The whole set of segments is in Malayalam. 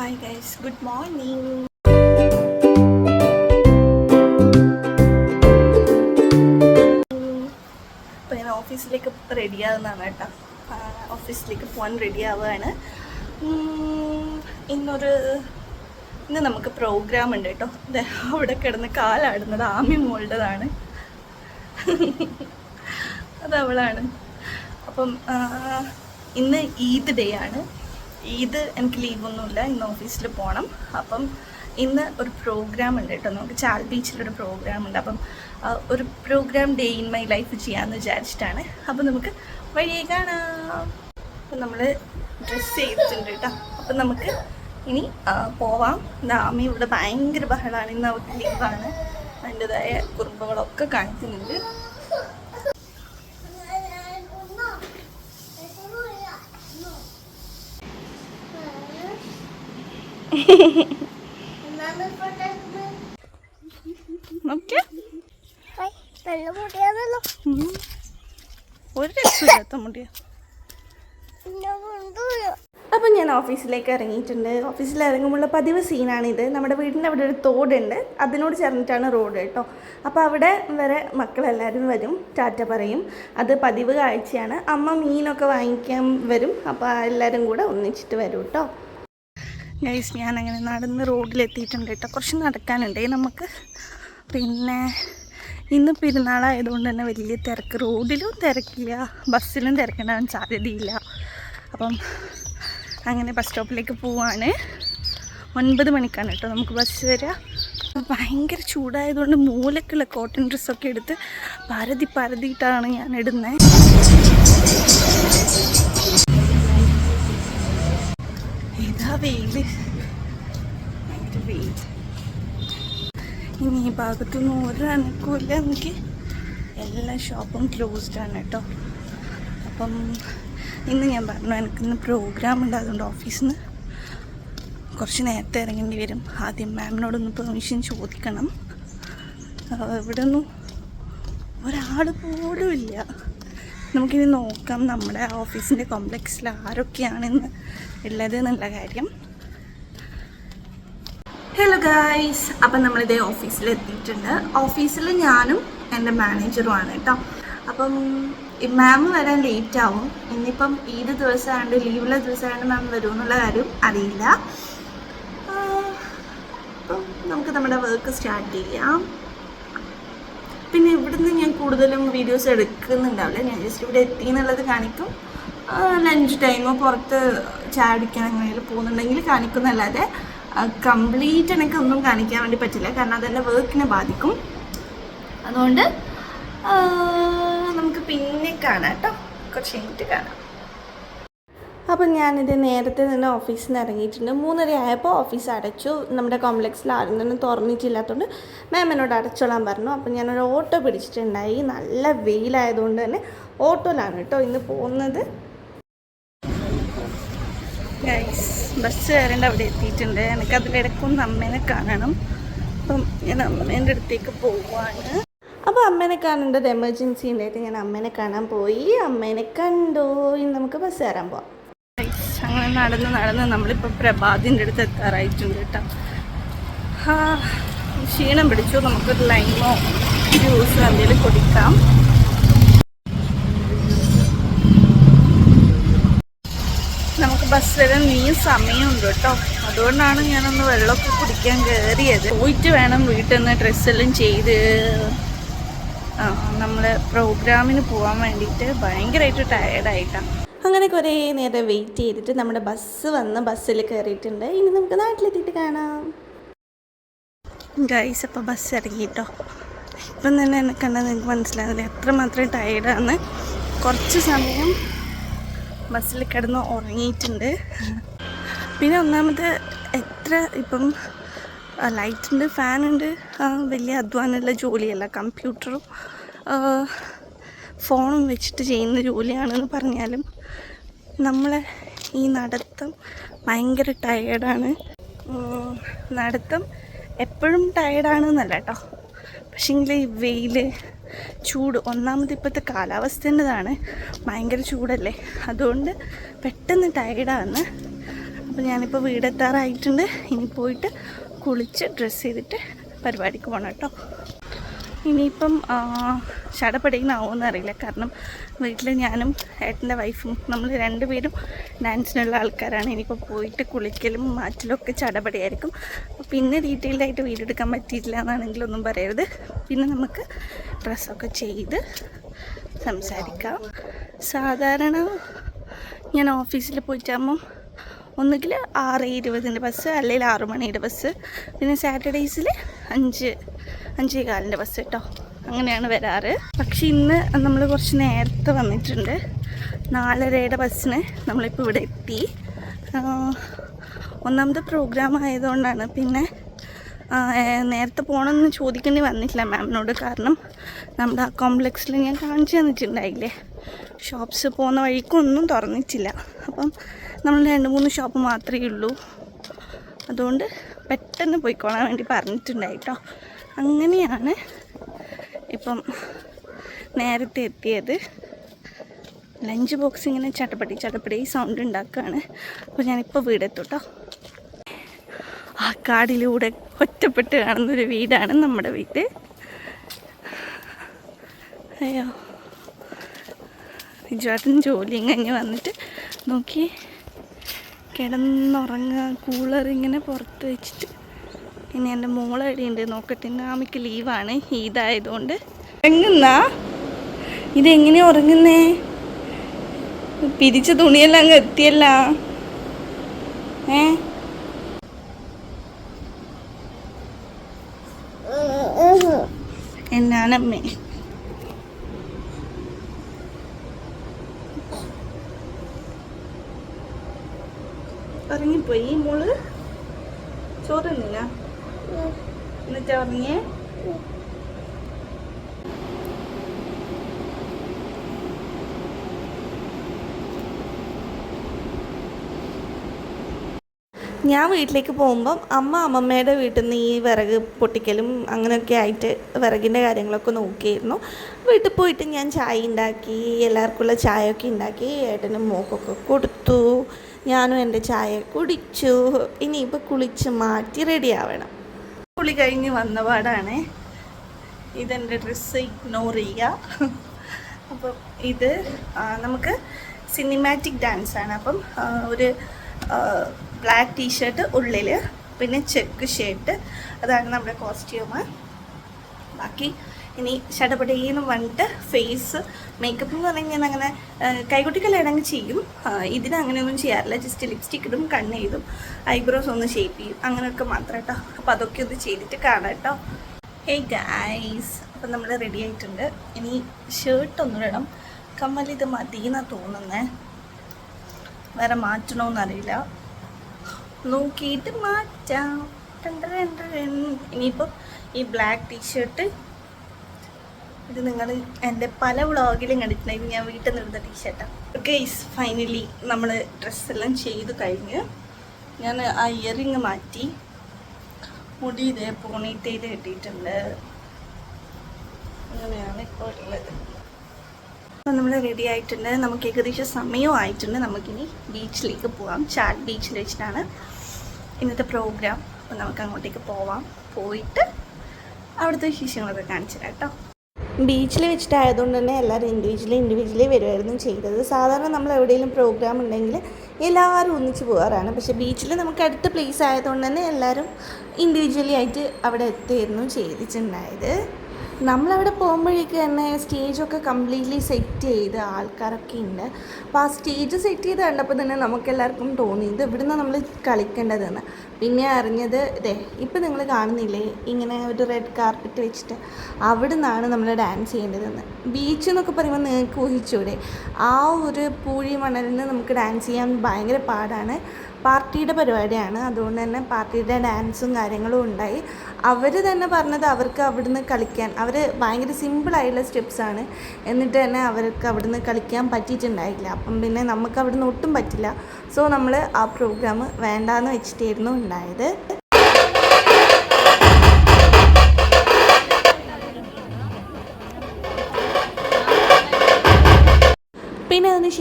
ഹായ് ഗൈസ് ഗുഡ് മോർണിംഗ് ഇപ്പോൾ ഞാൻ ഓഫീസിലേക്ക് റെഡി ആകുന്നതാണ് കേട്ടോ. ഓഫീസിലേക്ക് പോകാൻ റെഡിയാവുകയാണ് ഇന്നൊരു ഇന്ന് നമുക്ക് പ്രോഗ്രാം ഉണ്ട് കേട്ടോ. അവിടെ കിടന്ന് കാലാടുന്നത് ആമി മോളുടേതാണ്. അതവളാണ്. അപ്പം ഇന്ന് ഈദ് ഡേ ആണ്. ഈദ് എനിക്ക് ലീവൊന്നുമില്ല ഇന്ന് ഓഫീസിൽ പോകണം അപ്പം ഇന്ന് ഒരു പ്രോഗ്രാം ഉണ്ട് കേട്ടോ. നമുക്ക് ചാൽ ബീച്ചിലൊരു പ്രോഗ്രാം ഉണ്ട്. അപ്പം ഒരു programme day in my life ചെയ്യാമെന്ന് വിചാരിച്ചിട്ടാണ്. അപ്പം നമുക്ക് വഴിയെ കാണാം. അപ്പം നമ്മൾ ഡ്രസ്സ് ചെയ്തിട്ടുണ്ട് കേട്ടോ. അപ്പം നമുക്ക് ഇനി പോവാം. ദാമി ഇവിടെ ഭയങ്കര ബഹളമാണ് ഇന്ന് അവർക്ക് ലീവാണ് അതിന്റെതായ കുറുമ്പുകളൊക്കെ കാണിക്കുന്നുണ്ട്. ഒരു മുടിയാ. അപ്പം ഞാൻ ഓഫീസിലേക്ക് ഇറങ്ങിയിട്ടുണ്ട്. ഓഫീസിൽ ഇറങ്ങുമ്പോൾ പതിവ് സീനാണിത് നമ്മുടെ വീടിന്റെ അവിടെ ഒരു തോടുണ്ട്. അതിനോട് ചേർന്നിട്ടാണ് റോഡ് കേട്ടോ. അപ്പോൾ അവിടെ വരെ മക്കളെല്ലാവരും വരും. ടാറ്റ പറയും. അത് പതിവ് കാഴ്ചയാണ്. അമ്മ മീനൊക്കെ വാങ്ങിക്കാൻ വരും. അപ്പോൾ എല്ലാവരും കൂടെ ഒന്നിച്ചിട്ട് വരും കേട്ടോ. ഗൈസ് ഞാൻ അങ്ങനെ നടന്ന് റോഡിലെത്തിയിട്ടുണ്ട് കേട്ടോ. കുറച്ച് നടക്കാനുണ്ട്. നമുക്ക് പിന്നെ ഇന്ന് പെരുന്നാളായതുകൊണ്ട് തന്നെ വലിയ തിരക്ക്. റോഡിലും തിരക്കില്ല ബസ്സിലും തിരക്കുണ്ടാകാൻ സാധ്യതയില്ല. അപ്പം അങ്ങനെ ബസ് സ്റ്റോപ്പിലേക്ക് പോവാണ്. ഒൻപത് മണിക്കാണ് കേട്ടോ നമുക്ക് ബസ് വരിക. ഭയങ്കര ചൂടായതുകൊണ്ട് മൂലക്കുള്ള കോട്ടൺ ഡ്രസ്സൊക്കെ എടുത്ത് പരതി പരതിയിട്ടാണ് ഞാൻ ഇടുന്നത്. വെയിൽ ഭയങ്കര ഇനി ഈ ഭാഗത്തൊന്നും ഒരു അനക്കമില്ല എനിക്ക് എല്ലാ ഷോപ്പും ക്ലോസ്ഡ് ആണ് കേട്ടോ. അപ്പം ഇന്ന് ഞാൻ പറഞ്ഞു എനിക്കിന്ന് പ്രോഗ്രാം ഉണ്ട് അതുകൊണ്ട് ഓഫീസിൽ നിന്ന് കുറച്ച് നേരത്തെ ഇറങ്ങേണ്ടി വരും. ആദ്യം മാമിനോടൊന്ന് പെർമിഷൻ ചോദിക്കണം. ഇവിടെ ഒന്നും ഒരാൾ പോലും ഇല്ല. നമുക്കിനി നോക്കാം നമ്മുടെ ഓഫീസിന്റെ കോംപ്ലക്സിൽ ആരൊക്കെയാണെന്ന്. ഉള്ളത് എന്നുള്ള കാര്യം. ഹലോ ഗായ്സ് അപ്പം നമ്മളിതേ ഓഫീസിൽ എത്തിയിട്ടുണ്ട് ഓഫീസിൽ ഞാനും എന്റെ മാനേജറുമാണ് കേട്ടോ അപ്പം മാം വരാൻ ലേറ്റ് ആവും. ഇന്നിപ്പം ഈദ് ദിവസമായതുകൊണ്ട് ലീവുള്ള ദിവസമായതുകൊണ്ട് മാം വരും എന്നുള്ള കാര്യം അറിയില്ല. അപ്പം നമുക്ക് നമ്മുടെ വർക്ക് സ്റ്റാർട്ട് ചെയ്യാം. പിന്നെ ഇവിടുന്ന് ഞാൻ കൂടുതലും വീഡിയോസ് എടുക്കുന്നുണ്ടാവില്ല. ഞാൻ ജസ്റ്റ് ഇവിടെ എത്തി എന്നുള്ളത് കാണിക്കും. ലഞ്ച് ടൈമോ പുറത്ത് ചാടിക്കാൻ എങ്ങനെയും പോകുന്നുണ്ടെങ്കിൽ കാണിക്കുന്നല്ലാതെ കംപ്ലീറ്റ് എനിക്ക് ഒന്നും കാണിക്കാൻ വേണ്ടി പറ്റില്ല. കാരണം അതെന്റെ വർക്കിനെ ബാധിക്കും. അതുകൊണ്ട് നമുക്ക് പിന്നെ കാണാം കേട്ടോ കുറച്ച് കഴിഞ്ഞിട്ട് കാണാം. അപ്പം ഞാനിത് നേരത്തെ തന്നെ ഓഫീസിൽ നിന്ന് ഇറങ്ങിയിട്ടുണ്ട്. മൂന്നര ആയപ്പോൾ ഓഫീസ് അടച്ചു. നമ്മുടെ കോംപ്ലക്സിൽ ആരും തന്നെ തുറന്നിട്ടില്ലാത്തതുകൊണ്ട് മാം എന്നോട് അടച്ചോളാൻ പറഞ്ഞു. അപ്പം ഞാനൊരു ഓട്ടോ പിടിച്ചിട്ടുണ്ടായി. നല്ല വെയിലായതുകൊണ്ട് തന്നെ ഓട്ടോയിലാണ് കേട്ടോ ഇന്ന് പോകുന്നത്. ഗൈസ് ബസ് കയറേണ്ട അവിടെ എത്തിയിട്ടുണ്ട്. എനിക്ക് അതിലിടക്കൊന്ന് അമ്മേനെ കാണണം. അപ്പം ഞാൻ അമ്മേന്റെ അടുത്തേക്ക് പോവാണ്. അപ്പോൾ അമ്മേനെ കാണേണ്ടത് എമർജൻസി ഉണ്ടായിട്ട് ഞാൻ അമ്മേനെ കാണാൻ പോയി. അമ്മേനെ കണ്ടോ. ഇനി നമുക്ക് ബസ് കയറാൻ പോവാം. അങ്ങനെ നടന്ന് നടന്ന് നമ്മളിപ്പോൾ പ്രഭാതിന്റെ അടുത്ത് എത്താറായിട്ടുണ്ട് കേട്ടോ. ക്ഷീണം പിടിച്ചു. നമുക്കൊരു ലൈമോ ജ്യൂസോ എന്തെങ്കിലും കുടിക്കാം നമുക്ക് ബസ് വരാൻ നീ സമയമുണ്ട് കേട്ടോ. അതുകൊണ്ടാണ് ഞാനൊന്ന് വെള്ളമൊക്കെ കുടിക്കാൻ കയറിയത്. പോയിട്ട് വേണം വീട്ടിൽ നിന്ന് ഡ്രസ്സെല്ലാം ചെയ്ത്. നമ്മളെ പ്രോഗ്രാമിന് പോകാൻ വേണ്ടിയിട്ട് ഭയങ്കരമായിട്ട് ടയേർഡായിട്ടാണ് അങ്ങനെ കുറേ നേരം വെയിറ്റ് ചെയ്തിട്ട് നമ്മുടെ ബസ് വന്ന് ബസ്സിൽ കയറിയിട്ടുണ്ട്. ഇനി നമുക്ക് നാട്ടിലെത്തിയിട്ട് കാണാം. ഗൈസ് അപ്പോൾ ബസ് ഇറങ്ങിയിട്ടോ ഇപ്പം തന്നെ എന്നെ കണ്ടാൽ നിങ്ങൾക്ക് മനസ്സിലാവില്ല എത്രമാത്രം ടയേർഡാണ് കുറച്ച് സമയം ബസ്സിൽ കിടന്ന് ഉറങ്ങിയിട്ടുണ്ട്. പിന്നെ ഒന്നാമത് എത്ര ഇപ്പം ലൈറ്റുണ്ട് ഫാനുണ്ട് വലിയ അധ്വാനമുള്ള ജോലിയല്ല കമ്പ്യൂട്ടറും ഫോണും വെച്ചിട്ട് ചെയ്യുന്ന ജോലിയാണെന്ന് പറഞ്ഞാലും നമ്മളെ ഈ നടത്തം ഭയങ്കര ടയേർഡാണ് നടത്തം എപ്പോഴും ടയേർഡാണെന്നല്ല കേട്ടോ പക്ഷേങ്കിൽ ഈ വെയിൽ ചൂട്. ഒന്നാമത് ഇപ്പോഴത്തെ കാലാവസ്ഥേന്റെതാണ് ഭയങ്കര ചൂടല്ലേ? അതുകൊണ്ട് പെട്ടെന്ന് ടയേർഡാണ് അപ്പം അപ്പോൾ ഞാനിപ്പോൾ വീടെത്താറായിട്ടുണ്ട്. ഇനി പോയിട്ട് കുളിച്ച് ഡ്രസ്സ് ചെയ്തിട്ട് പരിപാടിക്ക് പോകണം കേട്ടോ. ഇനിയിപ്പം ചടപടിയുന്നാവുമെന്ന് അറിയില്ല. കാരണം വീട്ടിൽ ഞാനും ഏട്ടന്റെ വൈഫും നമ്മൾ രണ്ടുപേരും ഡാൻസിനുള്ള ആൾക്കാരാണ്. ഇനിയിപ്പോൾ പോയിട്ട് കുളിക്കലും മാറ്റലും ഒക്കെ ചടപടിയായിരിക്കും. പിന്നെ ഡീറ്റെയിൽഡായിട്ട് വീഡിയോ എടുക്കാൻ പറ്റിയിട്ടില്ല എന്നാണെങ്കിലും ഒന്നും പറയരുത്. പിന്നെ നമുക്ക് ഡ്രസ്സൊക്കെ ചെയ്ത് സംസാരിക്കാം. സാധാരണ ഞാൻ ഓഫീസിൽ പോയിട്ടാകുമ്പം ഒന്നുകിൽ ആറ് ഇരുപതിന്റെ ബസ് അല്ലെങ്കിൽ ആറ് മണിയുടെ ബസ് പിന്നെ സാറ്റർഡേയ്സിൽ അഞ്ച് അഞ്ചേ കാലിന്റെ ബസ് കേട്ടോ അങ്ങനെയാണ് വരാറ്. പക്ഷെ ഇന്ന് നമ്മൾ കുറച്ച് നേരത്തെ വന്നിട്ടുണ്ട്. നാലരയുടെ ബസ്സിന് നമ്മളിപ്പോൾ ഇവിടെ എത്തി. ഒന്നാമത് പ്രോഗ്രാം ആയതുകൊണ്ടാണ്. പിന്നെ നേരത്തെ പോകണം നേരത്തെ പോകണമെന്ന് ചോദിക്കേണ്ടി വന്നിട്ടില്ല മാമിനോട് കാരണം നമ്മുടെ ആ കോംപ്ലക്സിൽ ഞാൻ കാണിച്ചു തന്നിട്ടുണ്ടായില്ലേ? ഷോപ്സ് പോകുന്ന വഴിക്കൊന്നും തുറന്നിട്ടില്ല. അപ്പം നമ്മൾ രണ്ട് മൂന്ന് ഷോപ്പ് മാത്രമേ ഉള്ളൂ. അതുകൊണ്ട് പെട്ടെന്ന് പോയിക്കോളാൻ വേണ്ടി പറഞ്ഞിട്ടുണ്ടായി കേട്ടോ അങ്ങനെയാണ് ഇപ്പം നേരത്തെ എത്തിയത്. ലഞ്ച് ബോക്സ് ഇങ്ങനെ ചട്ടപ്പടി ചട്ടപ്പടി സൗണ്ട് ഉണ്ടാക്കുകയാണ് അപ്പോൾ ഞാനിപ്പോൾ വീടെത്തും കേട്ടോ ആ കാടിലൂടെ ഒറ്റപ്പെട്ട് കാണുന്നൊരു വീടാണ് നമ്മുടെ വീട്. അയ്യോ. വിജുവാട്ടൻ ജോലിയും കഴിഞ്ഞ് വന്നിട്ട് നോക്കി കിടന്നുറങ്ങുക കൂളർ ഇങ്ങനെ പുറത്ത് വെച്ചിട്ട്. പിന്നെ എന്റെ മോളടിയുണ്ട് നോക്കട്ടെ ഇന്ന് ആമിക്ക് ലീവാണ്. ഈദായതുകൊണ്ട് ഉറങ്ങുന്ന? ഇതെങ്ങനെയാ ഉറങ്ങുന്നേ? പിരിച്ച തുണിയെല്ലാം അങ്ങ് എത്തിയല്ല. ഏ? എന്നാണമ്മേ ഉറങ്ങിപ്പോയി മോൾ? ചോറുന്നില്ല എന്നിട്ട് പറഞ്ഞേ ഞാൻ വീട്ടിലേക്ക് പോകുമ്പം അമ്മ അമ്മമ്മയുടെ വീട്ടിൽ നിന്ന് ഈ വിറക് പൊട്ടിക്കലും അങ്ങനെയൊക്കെ ആയിട്ട് വിറകിന്റെ കാര്യങ്ങളൊക്കെ നോക്കിയിരുന്നു. വീട്ടിൽ പോയിട്ട് ഞാൻ ചായ ഉണ്ടാക്കി എല്ലാവർക്കുള്ള ചായയൊക്കെ ഉണ്ടാക്കി ഏട്ടനും മോക്കൊക്കെ കൊടുത്തു. ഞാനും എന്റെ ചായ കുടിച്ചു. ഇനിയിപ്പോൾ കുളിച്ച് മാറ്റി റെഡി ആവണം. കുളി കഴിഞ്ഞ് വന്ന പാടാണ്. ഇതെന്റെ ഡ്രസ്സ് ഇഗ്നോർ ചെയ്യുക അപ്പം ഇത് നമുക്ക് സിനിമാറ്റിക് ഡാൻസ് ആണ്. അപ്പം ഒരു ബ്ലാക്ക് ടീഷർട്ട് ഉള്ളിൽ പിന്നെ ചെക്ക് ഷർട്ട് അതാണ് നമ്മുടെ കോസ്റ്റ്യൂമ് ബാക്കി ഇനി ചടപടേന്ന് വന്നിട്ട് ഫേസ് മേക്കപ്പ് എന്ന് പറഞ്ഞാൽ ഞാൻ അങ്ങനെ കൈകുട്ടിക്കലടങ്ങ് ചെയ്യും. ഇതിന് അങ്ങനെയൊന്നും ചെയ്യാറില്ല. ജസ്റ്റ് ലിപ്സ്റ്റിക് ഇടും കണ്ണ് ചെയ്തും ഐബ്രോസ് ഒന്ന് ഷേപ്പ് ചെയ്യും. അങ്ങനെയൊക്കെ മാത്രം കേട്ടോ അപ്പോൾ അതൊക്കെ ഒന്ന് ചെയ്തിട്ട് കാണാം കേട്ടോ ഹേ ഗൈസ് അപ്പം നമ്മൾ റെഡി ആയിട്ടുണ്ട്. ഇനി ഷർട്ട് ഒന്നും ഇടണം. കമ്മൽ ഇത് മതി എന്നാണ് തോന്നുന്നേ. വേറെ മാറ്റണമെന്നറിയില്ല നോക്കിയിട്ട് മാറ്റാം. ഇനിയിപ്പോൾ ഈ ബ്ലാക്ക് ടീഷർട്ട് ഇത് നിങ്ങൾ എന്റെ പല വ്ളോഗിലും കണ്ടിട്ടുണ്ട് ഞാൻ വീട്ടിൽ നിന്ന് എടുത്ത ടീഷർട്ടാണ് ഗെയ്സ് ഫൈനലി നമ്മൾ ഡ്രസ്സെല്ലാം ചെയ്ത് കഴിഞ്ഞ് ഞാൻ ആ ഇയറിങ് മാറ്റി മുടി ഇതേ പോണിറ്റയിൽ കെട്ടിയിട്ടുണ്ട് അങ്ങനെയാണ് ഇപ്പോൾ ഉള്ളത്. അപ്പം നമ്മൾ റെഡി ആയിട്ടുണ്ട്. നമുക്ക് ഏകദേശം സമയവും ആയിട്ടുണ്ട്. നമുക്കിനി ബീച്ചിലേക്ക് പോവാം. ചാറ്റ് ബീച്ചിൽ വെച്ചിട്ടാണ് ഇന്നത്തെ പ്രോഗ്രാം അപ്പം നമുക്ക് അങ്ങോട്ടേക്ക് പോവാം. പോയിട്ട് അവിടുത്തെ വിശേഷങ്ങളൊക്കെ കാണിച്ചു കേട്ടോ. ബീച്ചിൽ വെച്ചിട്ടായതുകൊണ്ട് തന്നെ എല്ലാവരും ഇൻഡിവിജ്വലി ഇൻഡിവിജ്വലി വരുമായിരുന്നു ചെയ്തത്. സാധാരണ നമ്മൾ എവിടെയെങ്കിലും പ്രോഗ്രാം ഉണ്ടെങ്കിൽ എല്ലാവരും ഒന്നിച്ച് പോകാറാണ്. പക്ഷേ ബീച്ചിൽ നമുക്ക് അടുത്ത പ്ലേസ് ആയതുകൊണ്ട് തന്നെ എല്ലാവരും ഇൻഡിവിജ്വലി ആയിട്ട് അവിടെ എത്തിയിരുന്നു ചെയ്തിട്ടുണ്ടായത്. നമ്മളവിടെ പോകുമ്പോഴേക്ക് തന്നെ സ്റ്റേജൊക്കെ കംപ്ലീറ്റ്ലി സെറ്റ് ചെയ്ത് ആൾക്കാരൊക്കെ ഉണ്ട്. അപ്പോൾ ആ സ്റ്റേജ് സെറ്റ് ചെയ്ത് കണ്ടപ്പോൾ തന്നെ നമുക്കെല്ലാവർക്കും തോന്നി ഇത് ഇവിടുന്ന് നമ്മൾ കളിക്കേണ്ടതെന്ന്. പിന്നെ അറിഞ്ഞത് ഇതേ ഇപ്പം നിങ്ങൾ കാണുന്നില്ലേ ഇങ്ങനെ ഒരു റെഡ് കാർപ്പറ്റ് വെച്ചിട്ട് അവിടെ നിന്നാണ് നമ്മൾ ഡാൻസ് ചെയ്യേണ്ടതെന്ന്. ബീച്ച് എന്നൊക്കെ പറയുമ്പോൾ നിങ്ങൾക്ക് ഊഹിച്ചൂടെ ആ ഒരു പൂഴി മണലിൽ നിന്ന് നമുക്ക് ഡാൻസ് ചെയ്യാൻ ഭയങ്കര പാടാണ്. പാർട്ടിയുടെ പരിപാടിയാണ് അതുകൊണ്ട് തന്നെ പാർട്ടിയുടെ ഡാൻസും കാര്യങ്ങളും ഉണ്ടായി. അവർ തന്നെ പറഞ്ഞത് അവർക്ക് അവിടുന്ന് കളിക്കാൻ അവർ ഭയങ്കര സിമ്പിളായിട്ടുള്ള സ്റ്റെപ്സാണ് എന്നിട്ട് തന്നെ അവർക്ക് അവിടുന്ന് കളിക്കാൻ പറ്റിയിട്ടുണ്ടായില്ല. അപ്പം പിന്നെ നമുക്ക് അവിടുന്ന് ഒട്ടും പറ്റില്ല. സോ നമ്മൾ ആ പ്രോഗ്രാം വേണ്ടാന്ന് വെച്ചിട്ടായിരുന്നു ഉണ്ടായത്.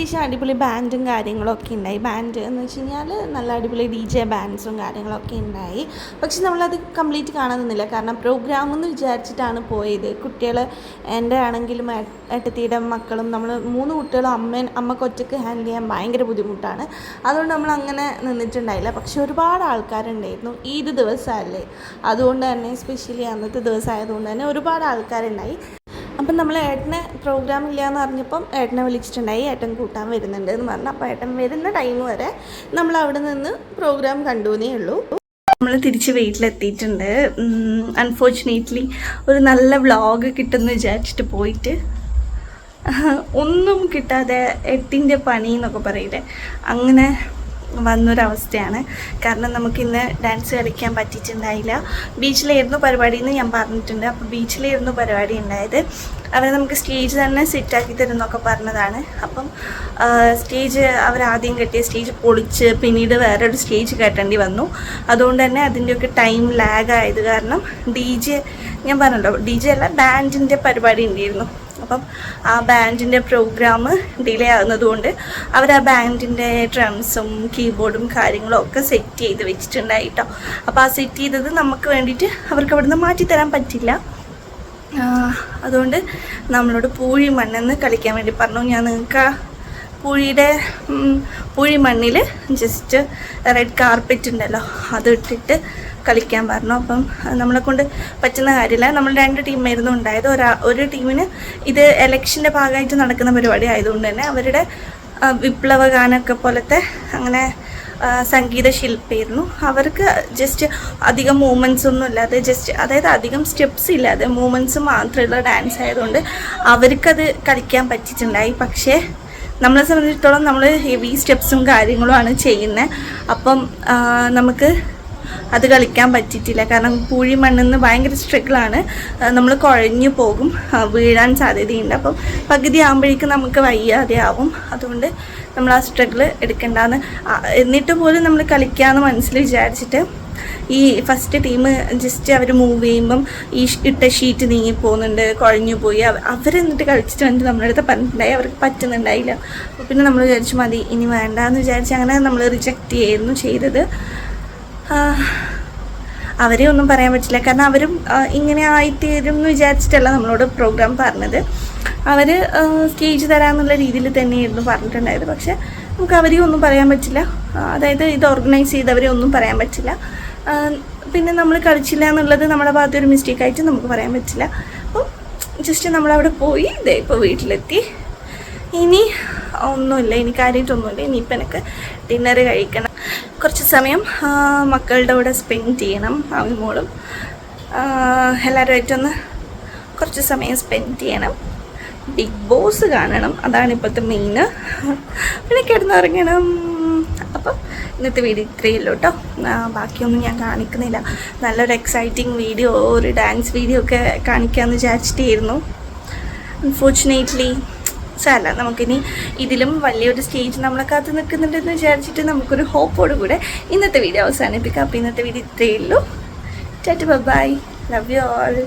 അതിനുശേഷം അടിപൊളി ബാൻഡും കാര്യങ്ങളൊക്കെ ഉണ്ടായി. ബാൻഡ് എന്ന് വെച്ച് കഴിഞ്ഞാൽ നല്ല അടിപൊളി ഡി ജെ ബാൻഡ്സും കാര്യങ്ങളൊക്കെ ഉണ്ടായി. പക്ഷെ നമ്മളത് കംപ്ലീറ്റ് കാണാൻ കാരണം പ്രോഗ്രാം എന്ന് വിചാരിച്ചിട്ടാണ് പോയത്. കുട്ടികൾ എന്റെ ആണെങ്കിലും എട്ടത്തിയുടെ മക്കളും നമ്മൾ മൂന്ന് കുട്ടികളും അമ്മ അമ്മയ്ക്ക് ഒറ്റയ്ക്ക് ഹാൻഡിൽ ചെയ്യാൻ ഭയങ്കര ബുദ്ധിമുട്ടാണ്. അതുകൊണ്ട് നമ്മൾ അങ്ങനെ നിന്നിട്ടുണ്ടായില്ല. പക്ഷെ ഒരുപാട് ആൾക്കാരുണ്ടായിരുന്നു ഈദ് ദിവസമല്ലേ. അതുകൊണ്ട് തന്നെ സ്പെഷ്യലി അന്നത്തെ ദിവസമായതുകൊണ്ട് തന്നെ ഒരുപാട് ആൾക്കാരുണ്ടായി. അപ്പം നമ്മൾ ഏട്ടനെ പ്രോഗ്രാം ഇല്ല എന്ന് അറിഞ്ഞപ്പം ഏട്ടനെ വിളിച്ചിട്ടുണ്ടായി ഏട്ടൻ കൂട്ടാൻ വരുന്നുണ്ട് എന്ന് പറഞ്ഞു. അപ്പോൾ ഏട്ടൻ വരുന്ന ടൈം വരെ നമ്മൾ അവിടെ നിന്ന് പ്രോഗ്രാം കണ്ടുവെന്നേ ഉള്ളൂ. നമ്മൾ തിരിച്ച് വീട്ടിലെത്തിയിട്ടുണ്ട്. അൺഫോർച്ചുനേറ്റ്ലി ഒരു നല്ല വ്ളോഗ് കിട്ടുമെന്ന് വിചാരിച്ചിട്ട് പോയിട്ട്. ഒന്നും കിട്ടാതെ എട്ടിന്റെ പണി എന്നൊക്കെ പറയില്ലേ. അങ്ങനെ വന്നൊരവസ്ഥയാണ്. കാരണം നമുക്കിന്ന് ഡാൻസ് കളിക്കാൻ പറ്റിയിട്ടുണ്ടായില്ല. ബീച്ചിലായിരുന്നു പരിപാടി എന്ന് ഞാൻ പറഞ്ഞിട്ടുണ്ട്. അപ്പോൾ ബീച്ചിലായിരുന്നു പരിപാടി ഉണ്ടായത് അവർ നമുക്ക് സ്റ്റേജ് തന്നെ സെറ്റാക്കി തരുമെന്നൊക്കെ പറഞ്ഞതാണ്. അപ്പം സ്റ്റേജ് അവർ ആദ്യം കെട്ടിയ സ്റ്റേജ് പൊളിച്ച് പിന്നീട് വേറൊരു സ്റ്റേജ് കെട്ടേണ്ടി വന്നു. അതുകൊണ്ട് തന്നെ അതിന്റെയൊക്കെ ടൈം ലാഗ് ആയത് കാരണം ഡി ജെ ഞാൻ പറഞ്ഞല്ലോ ഡി ജെ അല്ല ബാൻഡിന്റെ പരിപാടി ഉണ്ടായിരുന്നു. അപ്പം ആ ബാൻഡിന്റെ പ്രോഗ്രാം ഡിലേ ആകുന്നതുകൊണ്ട് അവർ ആ ബാൻഡിന്റെ ഡ്രംസും കീബോർഡും കാര്യങ്ങളും ഒക്കെ സെറ്റ് ചെയ്ത് വെച്ചിട്ടുണ്ടായി കേട്ടോ അപ്പോൾ ആ സെറ്റ് ചെയ്തത് നമുക്ക് വേണ്ടിയിട്ട് അവർക്ക് അവിടുന്ന് മാറ്റി തരാൻ പറ്റില്ല. അതുകൊണ്ട് നമ്മളോട് പൂഴി മണ്ണെന്ന് കളിക്കാൻ വേണ്ടി പറഞ്ഞു. ഞാൻ നിങ്ങൾക്ക് പൂഴിയുടെ പൂഴി മണ്ണിൽ ജസ്റ്റ് റെഡ് കാർപ്പറ്റ് ഉണ്ടല്ലോ അത് ഇട്ടിട്ട് കളിക്കാൻ പറഞ്ഞു. അപ്പം നമ്മളെ കൊണ്ട് പറ്റുന്ന കാര്യമില്ല. നമ്മൾ രണ്ട് ടീമായിരുന്നു ഉണ്ടായത്. ഒരാ ഒരു ടീമിന് ഇത് എലക്ഷന്റെ ഭാഗമായിട്ട് നടക്കുന്ന പരിപാടി ആയതുകൊണ്ട് തന്നെ അവരുടെ വിപ്ലവ ഗാനമൊക്കെ പോലത്തെ അങ്ങനെ സംഗീത ശില്പിയായിരുന്നു. അവർക്ക് ജസ്റ്റ് അധികം മൂമെന്റ്സ് ഒന്നും ഇല്ലാതെ ജസ്റ്റ് അതായത് അധികം സ്റ്റെപ്സ് ഇല്ലാതെ മൂമെന്റ്സ് മാത്രമുള്ള ഡാൻസ് ആയതുകൊണ്ട് അവർക്കത് കളിക്കാൻ പറ്റിയിട്ടുണ്ടായി. പക്ഷേ നമ്മളെ സംബന്ധിച്ചിടത്തോളം നമ്മൾ ഹെവി സ്റ്റെപ്സും കാര്യങ്ങളുമാണ് ചെയ്യുന്നത്. അപ്പം നമുക്ക് അത് കളിക്കാൻ പറ്റിയിട്ടില്ല. കാരണം പൂഴി മണ്ണെന്ന് ഭയങ്കര സ്ട്രഗിളാണ് നമ്മൾ കുഴഞ്ഞു പോകും. വീഴാൻ സാധ്യതയുണ്ട്. അപ്പം പകുതി ആകുമ്പോഴേക്കും നമുക്ക് വയ്യാതെ ആവും. അതുകൊണ്ട് നമ്മൾ ആ സ്ട്രഗിൾ എടുക്കേണ്ടെന്ന്. എന്നിട്ട് പോലും നമ്മൾ കളിക്കാമെന്ന് മനസ്സിൽ വിചാരിച്ചിട്ട് ഈ ഫസ്റ്റ് ടീം ജസ്റ്റ് അവർ മൂവ് ചെയ്യുമ്പം ഈ ഇട്ട ഷീറ്റ് നീങ്ങി പോകുന്നുണ്ട് കുഴഞ്ഞു പോയി. അവർ അവരെന്നിട്ട് കളിച്ചിട്ട് വന്നിട്ട് നമ്മുടെ അടുത്ത് പറഞ്ഞിട്ടുണ്ടായി. അവർക്ക് പറ്റുന്നുണ്ടായില്ല. അപ്പോൾ പിന്നെ നമ്മൾ വിചാരിച്ചു മതി ഇനി വേണ്ടെന്ന് വിചാരിച്ച് അങ്ങനെ നമ്മൾ റിജക്റ്റ് ചെയ്യുന്നു ചെയ്തത്. അവരെ ഒന്നും പറയാൻ പറ്റില്ല. കാരണം അവരും ഇങ്ങനെ ആയിത്തീരും എന്ന് വിചാരിച്ചിട്ടല്ല നമ്മളോട് പ്രോഗ്രാം പറഞ്ഞത്. അവർ സ്റ്റേജ് തരാമെന്നുള്ള രീതിയിൽ തന്നെയായിരുന്നു പറഞ്ഞിട്ടുണ്ടായത്. പക്ഷേ നമുക്ക് അവരെയും ഒന്നും പറയാൻ പറ്റില്ല. അതായത് ഇത് ഓർഗനൈസ് ചെയ്തവരെ ഒന്നും പറയാൻ പറ്റില്ല. പിന്നെ നമ്മൾ കളിച്ചില്ല എന്നുള്ളത് നമ്മുടെ ഭാഗത്ത് ഒരു മിസ്റ്റേക്കായിട്ട് നമുക്ക് പറയാൻ പറ്റില്ല. അപ്പം ജസ്റ്റ് നമ്മളവിടെ പോയി ഇതേ ഇപ്പോൾ വീട്ടിലെത്തി. ഇനി ഒന്നുമില്ല ഇനി കാര്യമായിട്ടൊന്നുമില്ല. ഇനിയിപ്പോൾ എനിക്ക് ഡിന്നർ കഴിക്കണം. കുറച്ച് സമയം മക്കളുടെ കൂടെ സ്പെൻഡ് ചെയ്യണം അവൻ മോളും. എല്ലാവരുമായിട്ടൊന്ന് കുറച്ച് സമയം സ്പെൻഡ് ചെയ്യണം. ബിഗ് ബോസ് കാണണം അതാണ് ഇപ്പോഴത്തെ മെയിൻ പിന്നെ കിടന്നുറങ്ങണം. അപ്പം ഇന്നത്തെ വീഡിയോ ഇത്രയേ ഉള്ളൂ കേട്ടോ. ബാക്കിയൊന്നും ഞാൻ കാണിക്കുന്നില്ല. നല്ലൊരു എക്സൈറ്റിംഗ് വീഡിയോ ഒരു ഡാൻസ് വീഡിയോ ഒക്കെ കാണിക്കാമെന്ന് വിചാരിച്ചിട്ടായിരുന്നു. അൺഫോർച്ചുനേറ്റ്ലി സാരല്ല നമുക്കിനി ഇതിലും വലിയൊരു സ്റ്റേജ് നമ്മളെ കാത്തു നിൽക്കുന്നുണ്ടെന്ന് വിചാരിച്ചിട്ട് നമുക്കൊരു ഹോപ്പോട് കൂടെ ഇന്നത്തെ വീഡിയോ അവസാനിപ്പിക്കാം. അപ്പോൾ ഇന്നത്തെ വീഡിയോ ഇത്രയേ ഉള്ളൂ. Tata bye love you all